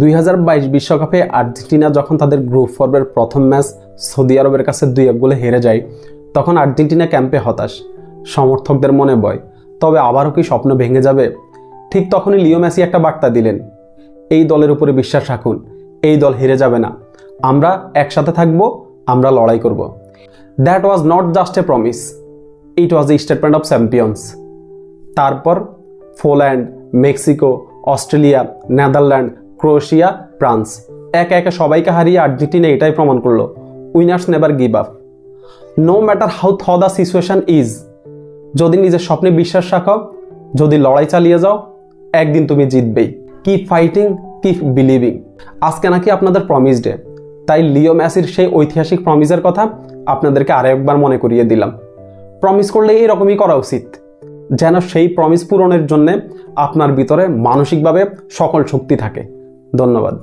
দুই বিশ্বকাপে আর্জেন্টিনা যখন তাদের গ্রুপ পর্বের প্রথম ম্যাচ সৌদি আরবের কাছে দুই এক গোলে হেরে যায়, তখন আর্জেন্টিনা ক্যাম্পে হতাশ। সমর্থকদের মনে ভয়। তবে আবারও কি স্বপ্ন ভেঙে যাবে? ঠিক তখনই লিও মেসি একটা বার্তা দিলেন, এই দলের উপরে বিশ্বাস রাখুন, এই দল হেরে যাবে না। আমরা একসাথে থাকব, আমরা লড়াই করব। That was not just a promise it was a statement of champions তারপর Poland, Mexico, Australia, Netherland Croatia, France. একে একে সবাইকে হারিয়ে আর্জেন্টিনা এটাই প্রমাণ করল। Winners never give up. No matter how থ দ্য সিচুয়েশন ইজ যদি নিজের স্বপ্নে বিশ্বাস রাখো, যদি লড়াই চালিয়ে যাও, একদিন তুমি জিতবেই। কিপ ফাইটিং কিপ বিলিভিং আজকে নাকি আপনাদের প্রমিস ডে তাই লিও ম্যাসির সেই ঐতিহাসিক প্রমিসের কথা আপনাদেরকে আরেকবার মনে করিয়ে দিলাম। প্রমিস করলে এরকমই করা উচিত। যেন সেই প্রমিস পূরণের জন্যে আপনার ভিতরে মানসিকভাবে সকল শক্তি থাকে। ধন্যবাদ।